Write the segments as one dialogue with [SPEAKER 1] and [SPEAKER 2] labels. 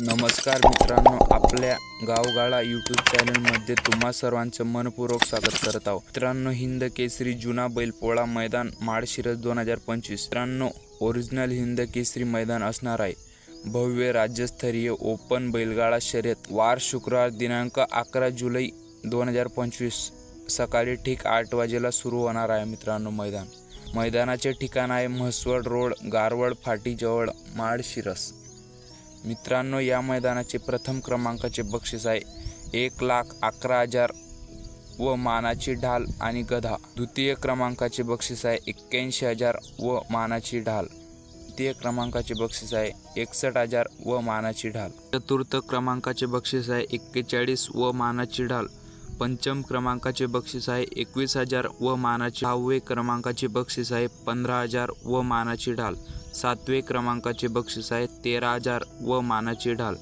[SPEAKER 1] नमस्कार मित्रांनो आपल्या गावगाळा यूट्यूब चॅनलमध्ये तुम्हा सर्वांचं मनपूर्वक स्वागत करत आहोत. मित्रांनो हिंद केसरी जुना बैलपोळा मैदान माळशिरस दोन हजार पंचवीस. मित्रांनो ओरिजिनल हिंद केसरी मैदान असणार आहे. भव्य राज्यस्तरीय ओपन बैलगाडा शर्यत वार शुक्रवार दिनांक अकरा जुलै दोन हजार पंचवीस. सकाळी ठीक आठ वाजेला सुरू होणार आहे मित्रांनो मैदान. मैदानाचे ठिकाण आहे म्हसवड रोड गारवड फाटीजवळ माळशिरस मित्रांनो या मैदानाचे प्रथम क्रमांकाचे बक्षीस आहे. एक लाख अकरा हजार व मानाची ढाल आणि गधा. द्वितीय क्रमांकाचे बक्षीस आहे एक्क्याऐंशी हजार व मानाची ढाल. तृतीय क्रमांकाचे बक्षीस आहे एकसष्ट हजार व मानाची ढाल. चतुर्थ क्रमांकाचे बक्षीस आहे एक्केचाळीस व मानाची ढाल. पंचम क्रमांकाचे बक्षीस आहे. एकवीस हजार व मानाचे सहावे क्रमांकाचे बक्षीस आहे. पंधरा हजार व मानाची ढाल. सातवे क्रमांकाचे बक्षीस आहे. तेरा हजार व मानाची ढाल.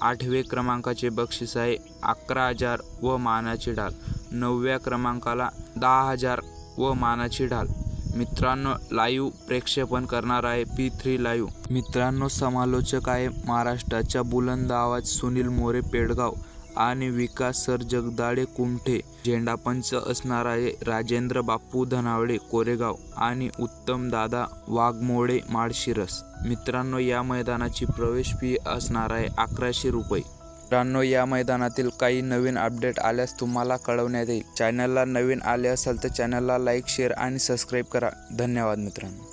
[SPEAKER 1] आठवे क्रमांकाचे बक्षीस आहे. अकरा हजार व मानाची ढाल. नवव्या क्रमांकाला दहा हजार व मानाची ढाल. मित्रांनो लाईव्ह प्रेक्षेपण करणार आहे पी थ्री लाईव्ह. मित्रांनो समालोचक आहे महाराष्ट्राच्या बुलंद आवाज सुनील मोरे पेडगाव. आणि विकास सर जगदाळे कुमठे झेंडापंच असणार आहे राजेंद्र बापू धनावडे कोरेगाव आणि उत्तम दादा वाघमोडे माळशिरस. मित्रांनो या मैदानाची प्रवेश फी असणार आहे अकराशे रुपये. मित्रांनो या मैदानातील काही नवीन अपडेट आल्यास तुम्हाला कळवण्यात येईल. चॅनलला नवीन आले असाल तर चॅनलला लाईक शेअर आणि सबस्क्राईब करा. धन्यवाद मित्रांनो.